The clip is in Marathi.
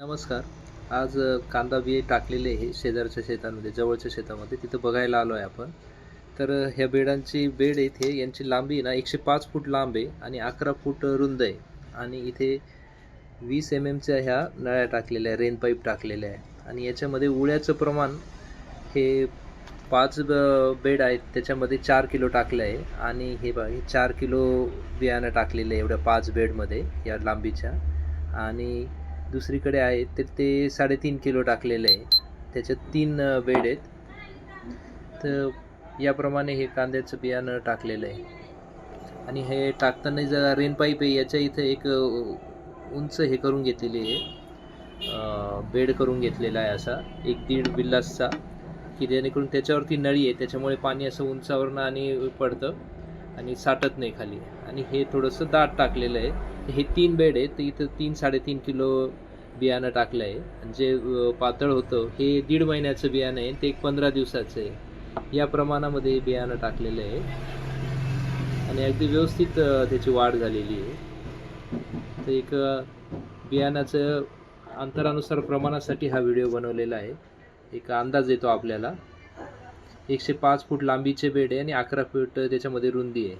नमस्कार. आज कांदा बिये टाकलेले आहे शेजारच्या शेतामध्ये जवळच्या शेतामध्ये तिथं बघायला आलो आहे आपण. तर ह्या बेडांची बेड इथे यांची लांबी ना एकशे पाच फूट लांब आहे आणि अकरा फूट रुंद आहे. आणि इथे वीस एम एमच्या ह्या नळ्या टाकलेल्या आहे रेन पाईप टाकलेल्या आहे आणि याच्यामध्ये उळ्याचं प्रमाण हे पाच ब- बेड आहेत त्याच्यामध्ये चार किलो टाकलं आहे. आणि हे बघा हे चार किलो बियाणं टाकलेलं आहे एवढ्या पाच बेडमध्ये या लांबीच्या. आणि दुसरीकडे आहेत तर ते साडेतीन किलो टाकलेलं आहे. त्याच्यात तीन बेड आहेत. तर याप्रमाणे हे कांद्याचं बियाणं टाकलेलं आहे. आणि हे टाकताना जर रेन पाईप आहे याच्या इथं एक उंच हे करून घेतलेली आहे. बेड करून घेतलेला आहे असा एक दीड बिल्लासचा की जेणेकरून त्याच्यावरती नळी आहे त्याच्यामुळे पाणी असं उंचावरनं आणि पडतं आणि साठत नाही खाली. आणि हे थोडंसं दाट टाकलेलं आहे. हे तीन बेड आहे तर इथं तीन साडेतीन किलो बियाणं टाकलं आहे जे पातळ होतं हे दीड महिन्याचं बियाणं आहे ते एक पंधरा दिवसाचं आहे. या प्रमाणामध्ये बियाणं टाकलेलं आहे. आणि अगदी व्यवस्थित त्याची वाढ झालेली आहे. तर एक बियाणाचं अंतरानुसार प्रमाणासाठी हा व्हिडिओ बनवलेला आहे. एक अंदाज येतो आपल्याला. एकशे पाच फूट लांबीचे बेड आहे आणि अकरा फूट त्याच्यामध्ये रुंदी आहे.